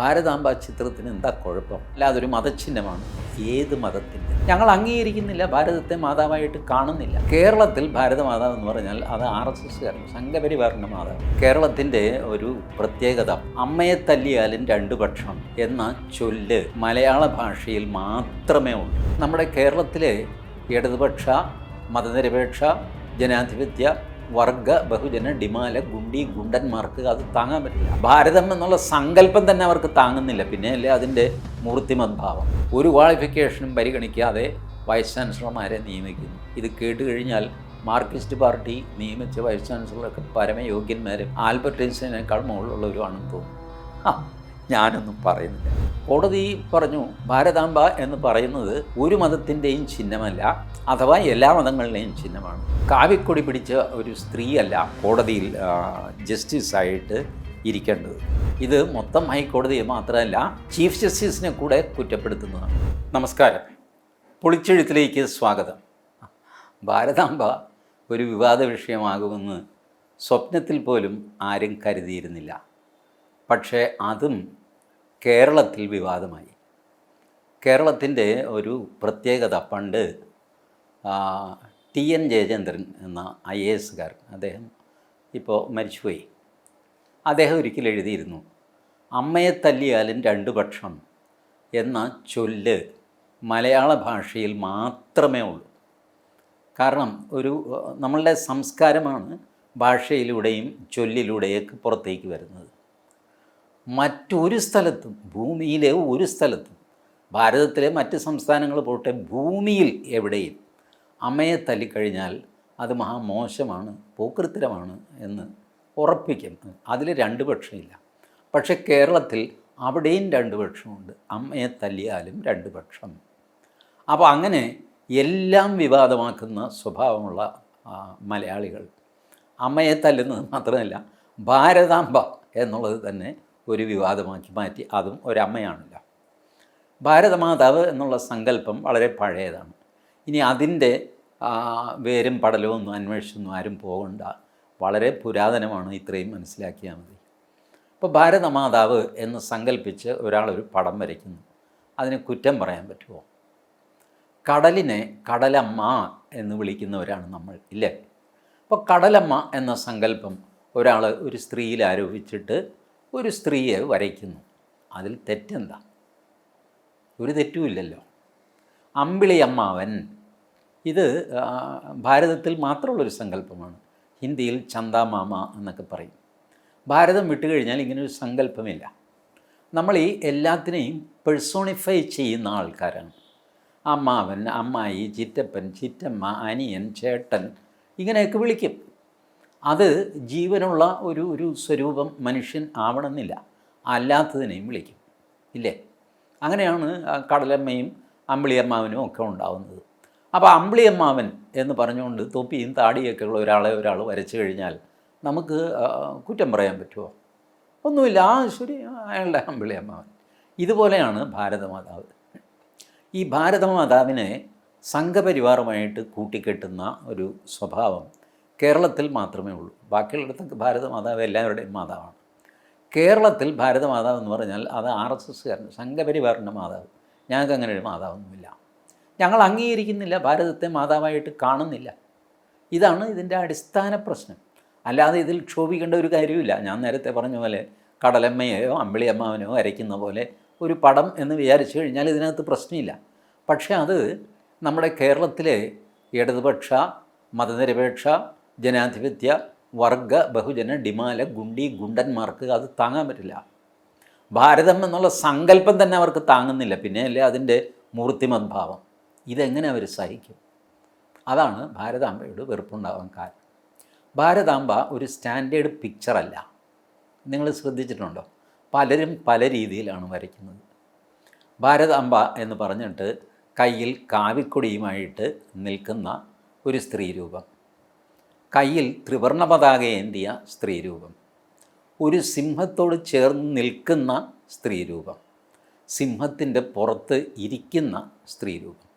ഭാരതാംബ ചിത്രത്തിന് എന്താ കുഴപ്പം? അല്ലാതെ ഒരു മതചിഹ്നമാണ്. ഏത് മതത്തിന്റെ? ഞങ്ങൾ അംഗീകരിക്കുന്നില്ല. ഭാരതത്തെ മാതാവായിട്ട് കാണുന്നില്ല. കേരളത്തിൽ ഭാരതമാതാവ് എന്ന് പറഞ്ഞാൽ അത് ആർ എസ് എസ്കാരൻ സംഘപരിവാറിന്റെ മാതാവ്. കേരളത്തിന്റെ ഒരു പ്രത്യേകത അമ്മയെ തല്ലിയാലും രണ്ടു പക്ഷം എന്ന ചൊല്ല് മലയാള ഭാഷയിൽ മാത്രമേ ഉള്ളൂ. നമ്മുടെ കേരളത്തിലെ ഇടതുപക്ഷ മതനിരപേക്ഷ ജനാധിപത്യ വർഗ ബഹുജന ഡിമാല ഗുണ്ടി ഗുണ്ടന്മാർക്ക് അത് താങ്ങാൻ പറ്റില്ല. ഭാരതം എന്നുള്ള സങ്കല്പം തന്നെ അവർക്ക് താങ്ങുന്നില്ല. പിന്നെ അല്ലേ അതിന്റെ മൂർത്തിമദ്ഭാവം. ഒരു ക്വാളിഫിക്കേഷനും പരിഗണിക്കാതെ വൈസ് ചാൻസലർമാരെ നിയമിക്കുന്നു. ഇത് കേട്ട് കഴിഞ്ഞാൽ മാർക്സിസ്റ്റ് പാർട്ടി നിയമിച്ച വൈസ് ചാൻസലറൊക്കെ പരമയോഗ്യന്മാരും. ആൽബർട്ട് ഐൻസ്റ്റൈനേക്കാൾ മുകളിലുള്ളവരുമാണെന്ന് തോന്നുന്നു. ആ ഞാനൊന്നും പറയുന്നില്ല. കോടതി പറഞ്ഞു ഭാരതാംബ എന്ന് പറയുന്നത് ഒരു മതത്തിന്റെയും ചിഹ്നമല്ല അഥവാ എല്ലാ മതങ്ങളുടെയും ചിഹ്നമാണ്. കാവിക്കൊടി പിടിച്ച ഒരു സ്ത്രീയല്ല കോടതിയിൽ ജസ്റ്റിസായിട്ട് ഇരിക്കേണ്ടത്. ഇത് മൊത്തം ഹൈക്കോടതിയെ മാത്രമല്ല ചീഫ് ജസ്റ്റിസിനെ കൂടെ കുറ്റപ്പെടുത്തുന്നതാണ്. നമസ്കാരം. പൊളിച്ചെഴുത്തിലേക്ക് സ്വാഗതം. ഭാരതാംബ ഒരു വിവാദ വിഷയമാകുമെന്ന് സ്വപ്നത്തിൽ പോലും ആരും കരുതിയിരുന്നില്ല. പക്ഷേ അതും കേരളത്തിൽ വിവാദമായി. കേരളത്തിന്റെ ഒരു പ്രത്യേകത പണ്ട് ടി എൻ ജയചന്ദ്രൻ എന്ന ഐ എ എസുകാരൻ അദ്ദേഹം ഇപ്പോൾ മരിച്ചുപോയി. അദ്ദേഹം ഒരിക്കൽ എഴുതിയിരുന്നു അമ്മയെ തല്ലിയാലും രണ്ടു പക്ഷം എന്ന ചൊല്ല് മലയാള ഭാഷയിൽ മാത്രമേ ഉള്ളൂ. കാരണം ഒരു നമ്മളുടെ സംസ്കാരമാണ് ഭാഷയിലൂടെയും ചൊല്ലിലൂടെയൊക്കെ പുറത്തേക്ക് വരുന്നത്. മറ്റൊരു സ്ഥലത്തും ഭൂമിയിലെ ഒരു സ്ഥലത്തും ഭാരതത്തിലെ മറ്റ് സംസ്ഥാനങ്ങൾ പോട്ടെ ഭൂമിയിൽ എവിടെയും അമ്മയെ തല്ലിക്കഴിഞ്ഞാൽ അത് മഹാമോശമാണ് പോക്കൃത്തരമാണ് എന്ന് ഉറപ്പിക്കുന്നു അതിൽ രണ്ട് പക്ഷമില്ല. പക്ഷെ കേരളത്തിൽ അവിടെയും രണ്ട് പക്ഷമുണ്ട്. അമ്മയെ തല്ലിയാലും രണ്ട് പക്ഷം. അപ്പോൾ അങ്ങനെ എല്ലാം വിവാദമാക്കുന്ന സ്വഭാവമുള്ള മലയാളികൾ. അമ്മയെ തല്ലുന്നത് മാത്രമല്ല ഭാരതാംബ എന്നുള്ളത് തന്നെ ഒരു വിവാദമാക്കി മാറ്റി. അതും ഒരമ്മയാണല്ലോ. ഭാരതമാതാവ് എന്നുള്ള സങ്കല്പം വളരെ പഴയതാണ്. ഇനി അതിന്റെ വേരും പടലവും ഒന്നും അന്വേഷിച്ചൊന്നും ആരും പോകണ്ട. വളരെ പുരാതനമാണ് ഇത്രയും മനസ്സിലാക്കിയാൽ മതി. ഇപ്പോൾ ഭാരതമാതാവ് എന്ന് സങ്കല്പിച്ച് ഒരാളൊരു പടം വരയ്ക്കുന്നു. അതിന് കുറ്റം പറയാൻ പറ്റുമോ? കടലിനെ കടലമ്മ എന്ന് വിളിക്കുന്നവരാണ് നമ്മൾ ഇല്ലേ? അപ്പോൾ കടലമ്മ എന്ന സങ്കല്പം ഒരാൾ ഒരു സ്ത്രീയിൽ ആരോപിച്ചിട്ട് ഒരു സ്ത്രീയെ വരയ്ക്കുന്നു. അതിൽ തെറ്റെന്താ? ഒരു തെറ്റുമില്ലല്ലോ അമ്പിളിയമ്മാവൻ. ഇത് ഭാരതത്തിൽ മാത്രമുള്ളൊരു സങ്കല്പമാണ്. ഹിന്ദിയിൽ ചന്ദാമാമ എന്നൊക്കെ പറയും. ഭാരതം വിട്ടുകഴിഞ്ഞാൽ ഇങ്ങനൊരു സങ്കല്പമില്ല. നമ്മൾ ഈ എല്ലാത്തിനെയും പേഴ്സോണിഫൈ ചെയ്യുന്ന ആൾക്കാരാണ്. അമ്മാവൻ അമ്മായി ചിറ്റപ്പൻ ചിറ്റമ്മ അനിയൻ ചേട്ടൻ ഇങ്ങനെയൊക്കെ വിളിക്കും. അത് ജീവനുള്ള ഒരു ഒരു സ്വരൂപം മനുഷ്യൻ ആവണമെന്നില്ല. അല്ലാത്തതിനെയും വിളിക്കും. ഇല്ലേ? അങ്ങനെയാണ് കടലമ്മയും അമ്പിളിയമ്മാവനും ഒക്കെ ഉണ്ടാവുന്നത്. അപ്പോൾ അമ്പിളിയമ്മാവൻ എന്ന് പറഞ്ഞുകൊണ്ട് തൊപ്പിയും താടിയൊക്കെ ഉള്ള ഒരാളെ ഒരാൾ വരച്ചു കഴിഞ്ഞാൽ നമുക്ക് കുറ്റം പറയാൻ പറ്റുമോ ഒന്നുമില്ല. ആ ശരി അയാളുടെ അമ്പിളിയമ്മാവൻ. ഇതുപോലെയാണ് ഭാരതമാതാവ്. ഈ ഭാരതമാതാവിനെ സംഘപരിവാറുമായിട്ട് കൂട്ടിക്കെട്ടുന്ന ഒരു സ്വഭാവം കേരളത്തിൽ മാത്രമേ ഉള്ളൂ. ബാക്കിയുള്ളിടത്തൊക്കെ ഭാരതമാതാവ് എല്ലാവരുടെയും മാതാവാണ്. കേരളത്തിൽ ഭാരതമാതാവ് എന്ന് പറഞ്ഞാൽ അത് ആർ എസ് എസ്സുകാരൻ സംഘപരിവാറിന്റെ മാതാവ്. ഞങ്ങൾക്ക് അങ്ങനെ ഒരു മാതാവൊന്നുമില്ല. ഞങ്ങൾ അംഗീകരിക്കുന്നില്ല ഭാരതത്തെ മാതാവായിട്ട് കാണുന്നില്ല. ഇതാണ് ഇതിന്റെ അടിസ്ഥാന പ്രശ്നം. അല്ലാതെ ഇതിൽ ക്ഷോഭിക്കേണ്ട ഒരു കാര്യമില്ല ഞാൻ നേരത്തെ പറഞ്ഞ പോലെ കടലമ്മയെയോ അമ്പിളിയമ്മാവനെയോ അരയ്ക്കുന്ന പോലെ ഒരു പടം എന്ന് വിചാരിച്ചു കഴിഞ്ഞാൽ ഇതിനകത്ത് പ്രശ്നമില്ല. പക്ഷേ അത് നമ്മുടെ കേരളത്തിലെ ഇടതുപക്ഷ മതനിരപേക്ഷ ജനാധിപത്യ വർഗ ബഹുജന ഡിമാല ഗുണ്ടി ഗുണ്ടന്മാർക്ക് അത് താങ്ങാൻ പറ്റില്ല. ഭാരതം എന്നുള്ള സങ്കല്പം തന്നെ അവർക്ക് താങ്ങുന്നില്ല. പിന്നെ അല്ലേ അതിന്റെ മൂർത്തിമദ്ഭാവം. ഇതെങ്ങനെ അവർ സഹിക്കും? അതാണ് ഭാരതാംബയോട് വെറുപ്പുണ്ടാവാൻ കാരണം. ഭാരതാംബ ഒരു സ്റ്റാൻഡേർഡ് പിക്ചറല്ല. നിങ്ങൾ ശ്രദ്ധിച്ചിട്ടുണ്ടോ? പലരും പല രീതിയിലാണ് വരയ്ക്കുന്നത്. ഭാരതാംബ എന്ന് പറഞ്ഞിട്ട് കയ്യിൽ കാവിക്കൊടിയുമായിട്ട് നിൽക്കുന്ന ഒരു സ്ത്രീരൂപം. കയ്യിൽ ത്രിവർണ പതാക ഏന്തിയ സ്ത്രീരൂപം. ഒരു സിംഹത്തോട് ചേർന്ന് നിൽക്കുന്ന സ്ത്രീരൂപം. സിംഹത്തിന്റെ പുറത്ത് ഇരിക്കുന്ന സ്ത്രീരൂപം.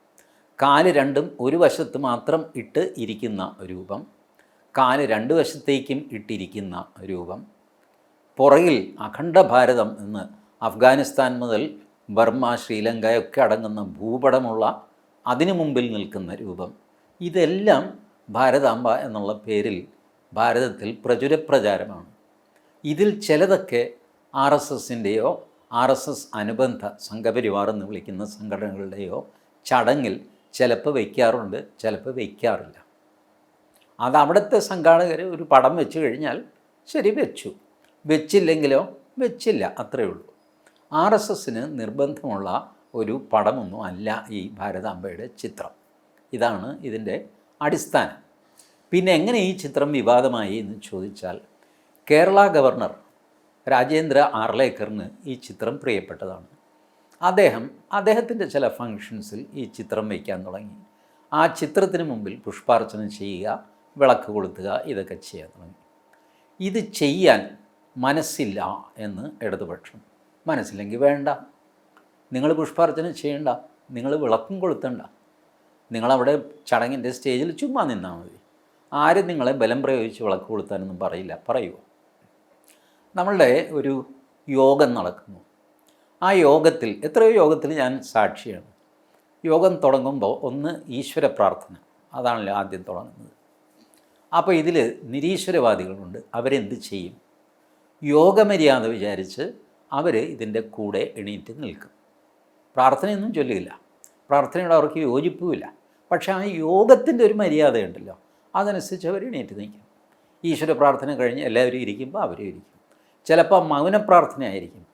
കാൽ രണ്ടും ഒരു വശത്ത് മാത്രം ഇട്ട് ഇരിക്കുന്ന രൂപം. കാൽ രണ്ട് വശത്തേക്കും ഇട്ടിരിക്കുന്ന രൂപം. പുറകിൽ അഖണ്ഡ ഭാരതം എന്ന് അഫ്ഗാനിസ്ഥാൻ മുതൽ ബർമ്മ ശ്രീലങ്കയൊക്കെ അടങ്ങുന്ന ഭൂപടമുള്ള അതിനു മുമ്പിൽ നിൽക്കുന്ന രൂപം. ഇതെല്ലാം ഭാരതാംബ എന്നുള്ള പേരിൽ ഭാരതത്തിൽ പ്രചുര പ്രചാരമാണ് ഇതിൽ ചിലതൊക്കെ ആർ എസ് എസിന്റെയോ ആർ എസ് എസ് അനുബന്ധ സംഘപരിവാർ എന്ന് വിളിക്കുന്ന സംഘടനകളുടെയോ ചടങ്ങിൽ ചിലപ്പോൾ വയ്ക്കാറുണ്ട് ചിലപ്പോൾ വയ്ക്കാറില്ല. അത് അവിടുത്തെ സംഘാടകർ ഒരു പടം വെച്ച് കഴിഞ്ഞാൽ ശരി വെച്ചു. വെച്ചില്ലെങ്കിലോ വെച്ചില്ല അത്രയേ ഉള്ളൂ. ആർ എസ് എസിന് നിർബന്ധമുള്ള ഒരു പടമൊന്നും അല്ല ഈ ഭാരതാംബയുടെ ചിത്രം. ഇതാണ് ഇതിന്റെ അടിസ്ഥാനം. പിന്നെ എങ്ങനെ ഈ ചിത്രം വിവാദമായി എന്ന് ചോദിച്ചാൽ കേരള ഗവർണർ രാജേന്ദ്ര ആർലേക്കറിന് ഈ ചിത്രം പ്രിയപ്പെട്ടതാണ്. അദ്ദേഹം അദ്ദേഹത്തിന്റെ ചില ഫങ്ഷൻസിൽ ഈ ചിത്രം വയ്ക്കാൻ തുടങ്ങി. ആ ചിത്രത്തിന് മുമ്പിൽ പുഷ്പാർച്ചന ചെയ്യുക വിളക്ക് കൊളുത്തുക ഇതൊക്കെ ചെയ്യാൻ തുടങ്ങി. ഇത് ചെയ്യാൻ മനസ്സില്ല എന്ന് ഇടതുപക്ഷം. മനസ്സില്ലെങ്കിൽ വേണ്ട. നിങ്ങൾ പുഷ്പാർച്ചന ചെയ്യണ്ട. നിങ്ങൾ വിളക്കും കൊളുത്തണ്ട. നിങ്ങളവിടെ ചടങ്ങിന്റെ സ്റ്റേജിൽ ചുമ്മാ നിന്നാൽ മതി. ആരും നിങ്ങളെ ബലം പ്രയോഗിച്ച് വിളക്ക് കൊളുത്താനൊന്നും പറയില്ല. പറയുമോ നമ്മളുടെ ഒരു യോഗം നടക്കുന്നു. ആ യോഗത്തിൽ എത്രയോ യോഗത്തിൽ ഞാൻ സാക്ഷിയാണ്. യോഗം തുടങ്ങുമ്പോൾ ഒന്ന് ഈശ്വര പ്രാർത്ഥന. അതാണല്ലോ ആദ്യം തുടങ്ങുന്നത്. അപ്പോൾ ഇതിൽ നിരീശ്വരവാദികളുണ്ട്. അവരെന്ത് ചെയ്യും? യോഗമര്യാദ വിചാരിച്ച് അവർ ഇതിന്റെ കൂടെ എണീറ്റ് നിൽക്കും. പ്രാർത്ഥനയൊന്നും ചൊല്ലുകയില്ല പ്രാർത്ഥനയോട് അവർക്ക് യോജിപ്പുമില്ല. പക്ഷേ ആ യോഗത്തിന്റെ ഒരു മര്യാദയുണ്ടല്ലോ. അതനുസരിച്ച് അവർ എണീറ്റ് നിൽക്കും. ഈശ്വര പ്രാർത്ഥന കഴിഞ്ഞ് എല്ലാവരും ഇരിക്കുമ്പോൾ അവരും ഇരിക്കും. ചിലപ്പോൾ മൗന പ്രാർത്ഥനയായിരിക്കും.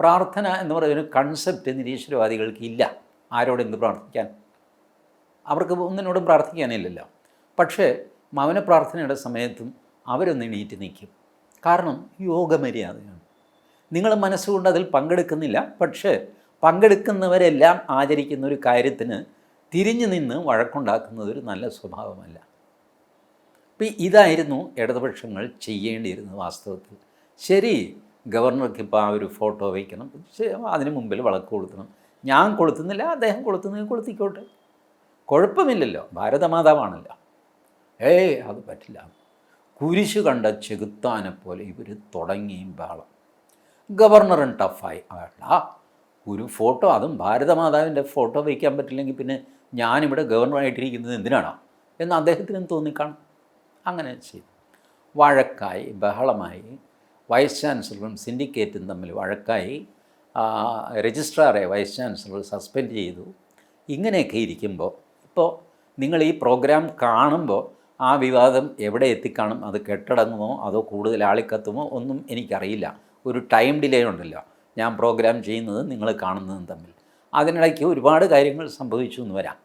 പ്രാർത്ഥന എന്ന് പറയുന്ന കൺസെപ്റ്റ് നിരീശ്വരവാദികൾക്ക് ഇല്ല. ആരോട് എന്ത് പ്രാർത്ഥിക്കാൻ? അവർക്ക് ഒന്നിനോടും പ്രാർത്ഥിക്കാനില്ലല്ലോ. പക്ഷേ മൗന പ്രാർത്ഥനയുടെ സമയത്തും അവരൊന്ന് എണീറ്റ് നിൽക്കും. കാരണം യോഗമര്യാദയാണ്. നിങ്ങൾ മനസ്സുകൊണ്ട് അതിൽ പങ്കെടുക്കുന്നില്ല. പക്ഷേ പങ്കെടുക്കുന്നവരെല്ലാം ആചരിക്കുന്ന ഒരു കാര്യത്തിന് തിരിഞ്ഞു നിന്ന് വഴക്കുണ്ടാക്കുന്നത് ഒരു നല്ല സ്വഭാവമല്ല. അപ്പം ഇതായിരുന്നു ഇടതുപക്ഷങ്ങൾ ചെയ്യേണ്ടിയിരുന്നത് വാസ്തവത്തിൽ. ശരി ഗവർണർക്ക് ഇപ്പോൾ ആ ഒരു ഫോട്ടോ വയ്ക്കണം അതിന് മുമ്പിൽ വളക്ക് കൊളുത്തണം. ഞാൻ കൊളുത്തുന്നില്ല അദ്ദേഹം കൊളുത്തുന്നെങ്കിൽ കൊളുത്തിക്കോട്ടെ. കുഴപ്പമില്ലല്ലോ ഭാരതമാതാവാണല്ലോ. ഏയ് അത് പറ്റില്ല. കുരിശ് കണ്ട ചെകുത്താനെ പോലെ ഇവർ തുടങ്ങിയും ബഹളം. ഗവർണറും ടഫായി. വേണ്ട. ഒരു ഫോട്ടോ അതും ഭാരതമാതാവിന്റെ ഫോട്ടോ വയ്ക്കാൻ പറ്റില്ലെങ്കിൽ പിന്നെ ഞാനിവിടെ ഗവർണറായിട്ടിരിക്കുന്നത് എന്തിനാണോ? എന്ന് അദ്ദേഹത്തിനും തോന്നിക്കാണും. അങ്ങനെ ചെയ്തു. വഴക്കായി ബഹളമായി വൈസ് ചാൻസലറും സിൻഡിക്കേറ്റും തമ്മിൽ വഴക്കായി രജിസ്ട്രാറെ വൈസ് ചാൻസലർ സസ്പെൻഡ് ചെയ്തു. ഇങ്ങനെയൊക്കെ ഇരിക്കുമ്പോൾ ഇപ്പോൾ നിങ്ങൾ ഈ പ്രോഗ്രാം കാണുമ്പോൾ ആ വിവാദം എവിടെ എത്തിക്കാണും? അത് കെട്ടടങ്ങുമോ? അതോ കൂടുതൽ ആളിക്കത്തുമോ? ഒന്നും എനിക്കറിയില്ല. ഒരു ടൈം ഡിലേ ഉണ്ടല്ലോ. ഞാൻ പ്രോഗ്രാം ചെയ്യുന്നതും നിങ്ങൾ കാണുന്നതും തമ്മിൽ. അതിനിടയ്ക്ക് ഒരുപാട് കാര്യങ്ങൾ സംഭവിച്ചു എന്ന് വരാം.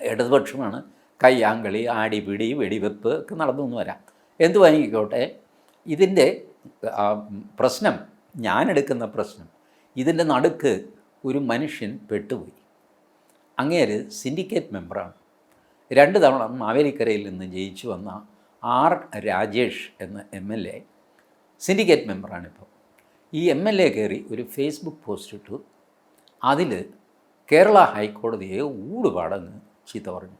ഇടതുപക്ഷമാണ് കയ്യാങ്കളി ആടിപിടി വെടിവെപ്പ് ഒക്കെ നടന്നു എന്ന് വരാം. എന്തു വാങ്ങിക്കോട്ടെ ഇതിന്റെ പ്രശ്നം ഞാനെടുക്കുന്ന പ്രശ്നം ഇതിന്റെ നടുക്ക് ഒരു മനുഷ്യൻ പെട്ടുപോയി. അങ്ങേര് സിൻഡിക്കേറ്റ് മെമ്പറാണ്. രണ്ട് തവണ മാവേലിക്കരയിൽ നിന്ന് ജയിച്ചു വന്ന ആർ രാജേഷ് എന്ന എം എൽ എ സിൻഡിക്കേറ്റ് മെമ്പറാണിപ്പോൾ. ഈ എം എൽ എ കയറി ഒരു ഫേസ്ബുക്ക് പോസ്റ്റ് ഇട്ടു. അതിൽ കേരള ഹൈക്കോടതിയെ ഊടുപാടങ്ങ് ചീത്ത പറഞ്ഞു.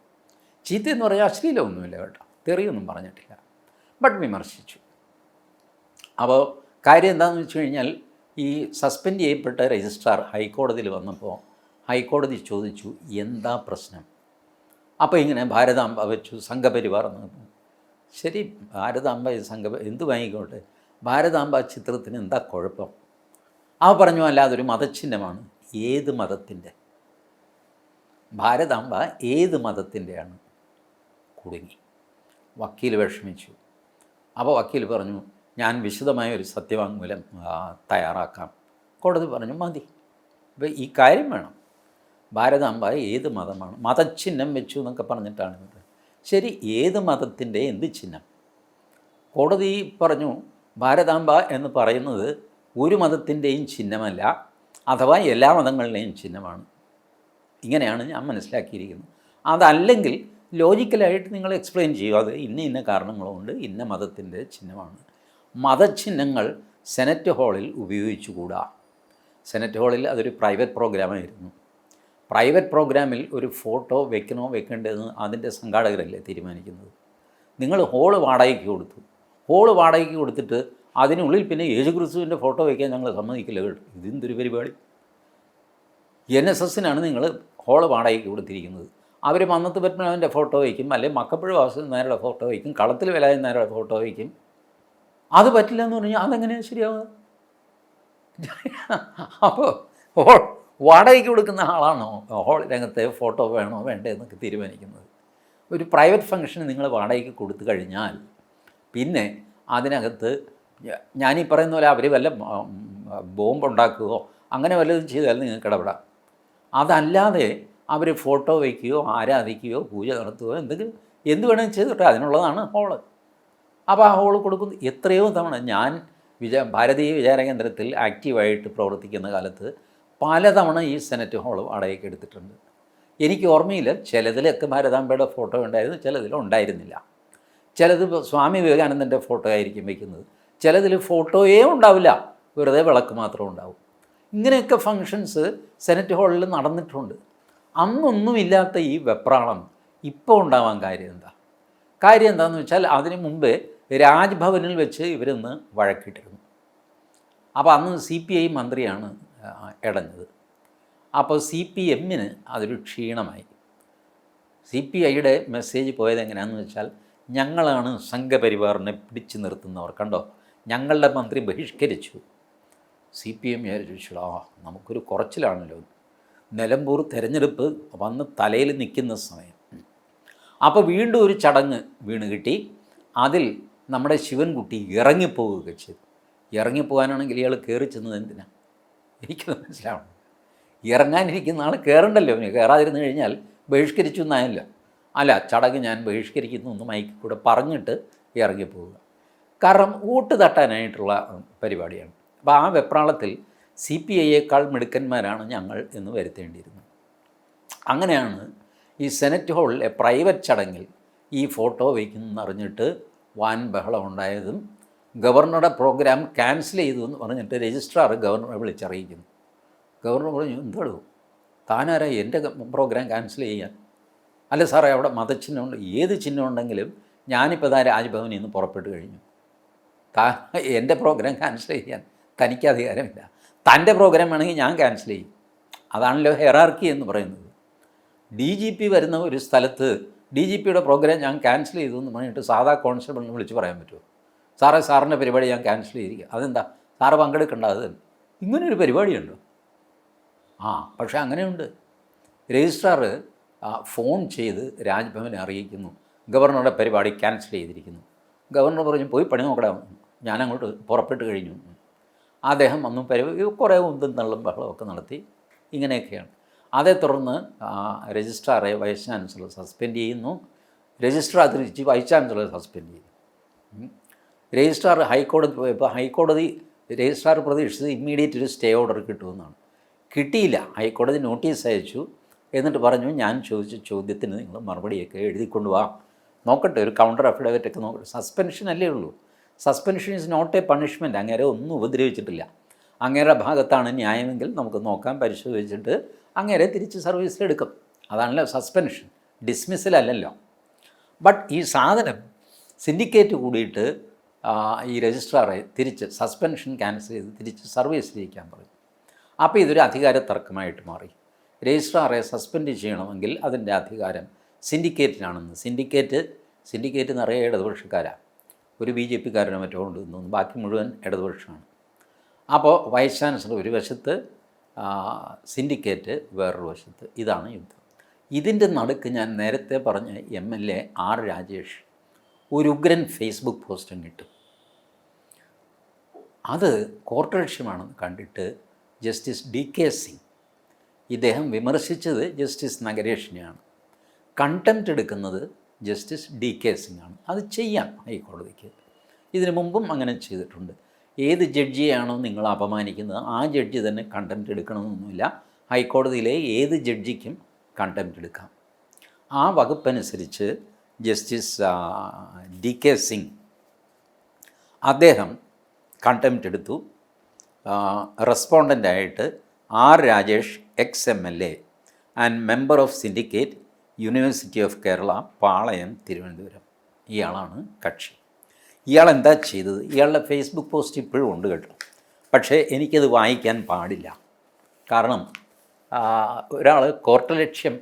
ചീത്ത എന്ന് പറഞ്ഞാൽ അശ്ലീലമൊന്നുമില്ല കേട്ടോ. തെറിയൊന്നും പറഞ്ഞിട്ടില്ല. ബട്ട് വിമർശിച്ചു. അപ്പോൾ കാര്യം എന്താണെന്ന് വെച്ച് കഴിഞ്ഞാൽ ഈ സസ്പെൻഡ് ചെയ്യപ്പെട്ട രജിസ്ട്രാർ ഹൈക്കോടതിയിൽ വന്നപ്പോൾ ഹൈക്കോടതി ചോദിച്ചു എന്താ പ്രശ്നം? അപ്പോൾ ഇങ്ങനെ ഭാരതാംബ വെച്ചു സംഘപരിവാർ പറഞ്ഞു. ശരി ഭാരതാംബ സംഘ എന്തു വാങ്ങിക്കോട്ടെ? ഭാരതാംബ ചിത്രത്തിന് എന്താ കുഴപ്പം? അവ പറഞ്ഞു അല്ല അതൊരു മതചിഹ്നമാണ് ഏത് മതത്തിന്റെ? ഭാരതാംബ ഏത് മതത്തിന്റെയാണ്? കുടുങ്ങി. വക്കീൽ വിഷമിച്ചു. അപ്പോൾ വക്കീൽ പറഞ്ഞു ഞാൻ വിശദമായ ഒരു സത്യവാങ്മൂലം തയ്യാറാക്കാം. കോടതി പറഞ്ഞു മതി. അപ്പോൾ ഈ കാര്യം വേണം. ഭാരതാംബ ഏത് മതമാണ്? മതചിഹ്നം വെച്ചു എന്നൊക്കെ പറഞ്ഞിട്ടാണ് ശരി ഏത് മതത്തിന്റെ എന്ത് ചിഹ്നം? കോടതി പറഞ്ഞു ഭാരതാംബ എന്ന് പറയുന്നത് ഒരു മതത്തിന്റെയും ചിഹ്നമല്ല. അഥവാ എല്ലാ മതങ്ങളുടെയും ചിഹ്നമാണ്. ഇങ്ങനെയാണ് ഞാൻ മനസ്സിലാക്കിയിരിക്കുന്നത്. അതല്ലെങ്കിൽ ലോജിക്കലായിട്ട് നിങ്ങൾ എക്സ്പ്ലെയിൻ ചെയ്യുക അത് ഇന്ന ഇന്ന കാരണങ്ങളുണ്ട് ഇന്ന മതത്തിന്റെ ചിഹ്നമാണ്. മതചിഹ്നങ്ങൾ സെനറ്റ് ഹാളിൽ ഉപയോഗിച്ചുകൂടാ. സെനറ്റ് ഹാളിൽ അതൊരു പ്രൈവറ്റ് പ്രോഗ്രാമായിരുന്നു പ്രൈവറ്റ് പ്രോഗ്രാമിൽ ഒരു ഫോട്ടോ വെക്കണോ വെക്കേണ്ടതെന്ന് അതിന്റെ സംഘാടകരല്ലേ തീരുമാനിക്കുന്നത്? നിങ്ങൾ ഹോൾ വാടകയ്ക്ക് കൊടുത്തു. ഹോൾ വാടകയ്ക്ക് കൊടുത്തിട്ട് അതിനുള്ളിൽ പിന്നെ യേശു ക്രിസ്തുവിന്റെ ഫോട്ടോ വയ്ക്കാൻ ഞങ്ങൾ സമ്മതിക്കില്ല കേട്ടോ. ഇതെന്തൊരു പരിപാടി? എൻ എസ് എസിനാണ് നിങ്ങൾ ഹോൾ വാടകയ്ക്ക് കൊടുത്തിരിക്കുന്നത് അവർ മന്നത്ത് പത്മനാഭന്റെ ഫോട്ടോ വയ്ക്കും അല്ലെങ്കിൽ മക്കപ്പുഴ വാസു നായരുടെ ഫോട്ടോ വയ്ക്കും കളത്തിൽ വേലായൻ നായരുടെ ഫോട്ടോ വയ്ക്കും. അത് പറ്റില്ല എന്ന് പറഞ്ഞാൽ അതെങ്ങനെയാണ് ശരിയാവുക? അപ്പോൾ ഹോൾ വാടകയ്ക്ക് കൊടുക്കുന്ന ആളാണോ? ഹോൾ രംഗത്തെ ഫോട്ടോ വേണോ വേണ്ടേ എന്നൊക്കെ തീരുമാനിക്കുന്നത്. ഒരു പ്രൈവറ്റ് ഫംഗ്ഷന് നിങ്ങൾ വാടകയ്ക്ക് കൊടുത്തു കഴിഞ്ഞാൽ പിന്നെ അതിനകത്ത് ഞാനീ പറയുന്ന പോലെ അവർ വല്ല ബോംബ് ഉണ്ടാക്കുകയോ അങ്ങനെ വല്ലതും ചെയ്താൽ നിങ്ങൾക്ക് ഇടപെടാം. അതല്ലാതെ അവർ ഫോട്ടോ വയ്ക്കുകയോ ആരാധിക്കുകയോ പൂജ നടത്തുകയോ എന്തെങ്കിലും എന്ത് വേണമെങ്കിലും ചെയ്തോട്ടെ അതിനുള്ളതാണ് ഹോൾ. അപ്പോൾ ആ ഹോൾ കൊടുക്കുന്നു. എത്രയോ തവണ ഞാൻ വിചാ ഭാരതീയ വിചാര കേന്ദ്രത്തിൽ ആക്റ്റീവായിട്ട് പ്രവർത്തിക്കുന്ന കാലത്ത് പലതവണ ഈ സെനറ്റ് ഹോൾ വാടകയ്ക്ക് എടുത്തിട്ടുണ്ട്. എനിക്ക് ഓർമ്മയില്ല ചിലതിലൊക്കെ ഭാരതാംബയുടെ ഫോട്ടോ ഉണ്ടായിരുന്നു ചിലതിൽ ഉണ്ടായിരുന്നില്ല. ചിലത് സ്വാമി വിവേകാനന്ദന്റെ ഫോട്ടോ ആയിരിക്കും വയ്ക്കുന്നത്. ചിലതിൽ ഫോട്ടോയേ ഉണ്ടാവില്ല. വെറുതെ വിളക്ക് മാത്രം ഉണ്ടാവും. ഇങ്ങനെയൊക്കെ ഫങ്ഷൻസ് സെനറ്റ് ഹാളിൽ നടന്നിട്ടുണ്ട്. അന്നൊന്നുമില്ലാത്ത ഈ വെപ്രാളം ഇപ്പോൾ ഉണ്ടാവാൻ കാര്യം എന്താ? കാര്യം എന്താണെന്ന് വെച്ചാൽ അതിന് മുമ്പ് രാജ്ഭവനിൽ വെച്ച് ഇവരൊന്ന് വഴക്കിട്ടിരുന്നു. അപ്പോൾ അന്ന് സി പി ഐ മന്ത്രിയാണ് ഇടഞ്ഞത്. അപ്പോൾ സി പി എമ്മിന് അതൊരു ക്ഷീണമായി. സി പി ഐയുടെ മെസ്സേജ് പോയത് എങ്ങനെയാണെന്ന് വെച്ചാൽ ഞങ്ങളാണ് സംഘപരിവാറിനെ പിടിച്ചു നിർത്തുന്നവർ. കണ്ടോ? ഞങ്ങളുടെ മന്ത്രി ബഹിഷ്കരിച്ചു. സി പി എം വിചാരിച്ചു ആ നമുക്കൊരു കുറച്ചിലാണല്ലോ. നിലമ്പൂർ തെരഞ്ഞെടുപ്പ് വന്ന് തലയിൽ നിൽക്കുന്ന സമയം. അപ്പോൾ വീണ്ടും ഒരു ചടങ്ങ് വീണ് കിട്ടി. അതിൽ നമ്മുടെ ശിവൻകുട്ടി ഇറങ്ങിപ്പോവുക ചെയ്തു. ഇറങ്ങിപ്പോകാനാണെങ്കിൽ ഇയാൾ കയറി ചെന്നത് എന്തിനാ? എനിക്ക് മനസ്സിലാവണം. ഇറങ്ങാനിരിക്കുന്ന ആൾ കയറണ്ടല്ലോ. കയറാതിരുന്നു കഴിഞ്ഞാൽ ബഹിഷ്കരിച്ചു എന്നായല്ല. അല്ല ചടങ്ങ് ഞാൻ ബഹിഷ്കരിക്കുന്നു എന്ന് മൈക്കിൽ കൂടെ പറഞ്ഞിട്ട് ഇറങ്ങിപ്പോവുക. കാരണം വോട്ട് തട്ടാനായിട്ടുള്ള പരിപാടിയാണ്. അപ്പോൾ ആ വെപ്രാളത്തിൽ സി പി ഐയേക്കാൾ മിടുക്കന്മാരാണ് ഞങ്ങൾ എന്ന് വരുത്തേണ്ടിയിരുന്നു. അങ്ങനെയാണ് ഈ സെനറ്റ് ഹാളിലെ പ്രൈവറ്റ് ചടങ്ങിൽ ഈ ഫോട്ടോ വയ്ക്കുന്നറിഞ്ഞിട്ട് വാൻ ബഹളം ഉണ്ടായതും ഗവർണറുടെ പ്രോഗ്രാം ക്യാൻസൽ ചെയ്തു എന്ന് പറഞ്ഞിട്ട് രജിസ്ട്രാർ ഗവർണറെ വിളിച്ചറിയിക്കുന്നു. ഗവർണർ പറഞ്ഞു എന്താടോ? താനാരാ എന്റെ പ്രോഗ്രാം ക്യാൻസൽ ചെയ്യാൻ? അല്ല സാറേ അവിടെ മതചിഹ്നമുണ്ട്. ഏത് ചിഹ്നം ഉണ്ടെങ്കിലും ഞാനിപ്പോൾ താ രാജ്ഭവനിൽ നിന്ന് പുറപ്പെട്ട് കഴിഞ്ഞു. താ എന്റെ പ്രോഗ്രാം ക്യാൻസൽ ചെയ്യാൻ തനിക്ക് അധികാരമില്ല. തന്റെ പ്രോഗ്രാം വേണമെങ്കിൽ ഞാൻ ക്യാൻസൽ ചെയ്യും. അതാണല്ലോ ഹെറാർക്കി എന്ന് പറയുന്നത്. ഡി ജി പി വരുന്ന ഒരു സ്ഥലത്ത് ഡി ജി പിയുടെ പ്രോഗ്രാം ഞാൻ ക്യാൻസൽ ചെയ്തു എന്ന് പറഞ്ഞിട്ട് സാധാ കോൺസ്റ്റബിളിനെ വിളിച്ച് പറയാൻ പറ്റുമോ? സാറേ സാറിന്റെ പരിപാടി ഞാൻ ക്യാൻസൽ ചെയ്തിരിക്കുക അതെന്താ? സാറ് പങ്കെടുക്കേണ്ട അത് ഇങ്ങനൊരു പരിപാടിയുണ്ടോ? ആ പക്ഷേ അങ്ങനെയുണ്ട്. രജിസ്ട്രാർ ഫോൺ ചെയ്ത് രാജ്ഭവനെ അറിയിക്കുന്നു. ഗവർണറുടെ പരിപാടി ക്യാൻസൽ ചെയ്തിരിക്കുന്നു. ഗവർണർ പറഞ്ഞു പോയി പണി നോക്കടാ. ഞാൻ അങ്ങോട്ട് പുറപ്പെട്ട് കഴിഞ്ഞു. അദ്ദേഹം വന്നു പരി കുറേ ഉന്തും തള്ളും ബഹളമൊക്കെ നടത്തി ഇങ്ങനെയൊക്കെയാണ്. അതേ തുടർന്ന് രജിസ്ട്രാറെ വൈസ് ചാൻസലർ സസ്പെൻഡ് ചെയ്യുന്നു. രജിസ്ട്രാർ തിരിച്ച് വൈസ് ചാൻസലർ സസ്പെൻഡ് ഉം. രജിസ്ട്രാർ ഹൈക്കോടതി പോയപ്പോൾ ഹൈക്കോടതി രജിസ്ട്രാർ പ്രതീക്ഷിച്ചത് ഇമ്മീഡിയറ്റ് ഒരു സ്റ്റേ ഓർഡർ കിട്ടുമെന്നാണ്. കിട്ടിയില്ല. ഹൈക്കോടതി നോട്ടീസ് അയച്ചു. എന്നിട്ട് പറഞ്ഞു ഞാൻ ചോദിച്ച ചോദ്യത്തിന് നിങ്ങൾ മറുപടിയൊക്കെ എഴുതിക്കൊണ്ടുപോകാം നോക്കട്ടെ ഒരു കൗണ്ടർ അഫിഡവിറ്റൊക്കെ നോക്കട്ടെ. സസ്പെൻഷൻ അല്ലേ ഉള്ളൂ. Suspension is not a punishment അങ്ങേരെ ഒന്നും ഉപദ്രവിച്ചിട്ടില്ല. അങ്ങേരുടെ ഭാഗത്താണ് ന്യായമെങ്കിൽ നമുക്ക് നോക്കാം പരിശോധിച്ചിട്ട് അങ്ങേരെ തിരിച്ച് സർവീസിലെടുക്കും അതാണല്ലോ സസ്പെൻഷൻ ഡിസ്മിസലല്ലല്ലോ ബട്ട് ഈ സാധനം സിൻഡിക്കേറ്റ് കൂടിയിട്ട് ഈ രജിസ്ട്രാറെ തിരിച്ച് സസ്പെൻഷൻ ക്യാൻസൽ ചെയ്ത് തിരിച്ച് സർവീസിലിരിക്കാൻ പറയും. അപ്പോൾ ഇതൊരു അധികാര തർക്കമായിട്ട് മാറി. രജിസ്ട്രാറെ സസ്പെൻഡ് ചെയ്യണമെങ്കിൽ അതിന്റെ അധികാരം സിൻഡിക്കേറ്റിനാണെന്ന് സിൻഡിക്കേറ്റ് സിൻഡിക്കേറ്റ് നിറയെ ഇടതുപക്ഷക്കാരാണ് ഒരു ബി ജെ പിക്കാരനോ മറ്റോ ഉണ്ട് തോന്നുന്നു. ബാക്കി മുഴുവൻ ഇടതുപക്ഷമാണ്. അപ്പോൾ വൈസ് ചാൻസലർ ഒരു വശത്ത് സിൻഡിക്കേറ്റ് വേറൊരു വശത്ത്. ഇതാണ് യുദ്ധം. ഇതിന്റെ നടുക്ക് ഞാൻ നേരത്തെ പറഞ്ഞ M L A R Rajesh ഒരു ഉഗ്രൻ ഫേസ്ബുക്ക് പോസ്റ്റും കിട്ടും. അത് കോർട്ടലക്ഷ്യമാണെന്ന് കണ്ടിട്ട് ജസ്റ്റിസ് ഡി കെ സിംഗ് ഇദ്ദേഹം വിമർശിച്ചത് ജസ്റ്റിസ് നഗരേഷിനെയാണ്. കണ്ടംപ്റ്റ് എടുക്കുന്നത് ജസ്റ്റിസ് ഡി കെ സിംഗ് ആണ് അത് ചെയ്യാം ഹൈക്കോടതിക്ക്. ഇതിനു മുമ്പും അങ്ങനെ ചെയ്തിട്ടുണ്ട്. ഏത് ജഡ്ജിയെയാണോ നിങ്ങൾ അപമാനിക്കുന്നത് ആ ജഡ്ജി തന്നെ കണ്ടംപ്റ്റ് എടുക്കണമെന്നൊന്നുമില്ല. ഹൈക്കോടതിയിലെ ഏത് ജഡ്ജിക്കും കണ്ടംപ്റ്റ് എടുക്കാം. ആ വകുപ്പനുസരിച്ച് ജസ്റ്റിസ് ഡി കെ സിംഗ് അദ്ദേഹം കണ്ടംപ്റ്റ് എടുത്തു. റെസ്പോണ്ടന്റായിട്ട് R Rajesh ex M L A and member of syndicate university of Kerala Palayam Thiruvananthapuram. ഇയാളാണ് കക്ഷി. ഇയാൾ എന്താ ചെയ്തത്? ഇയാളുടെ ഫേസ്ബുക്ക് പോസ്റ്റ് ഇപ്പോഴും ഉണ്ട് കേട്ടോ. പക്ഷേ എനിക്കത് വായിക്കാൻ പാടില്ല. കാരണം ഒരാൾ കോർട്ടലക്ഷ്യം ലക്ഷ്യം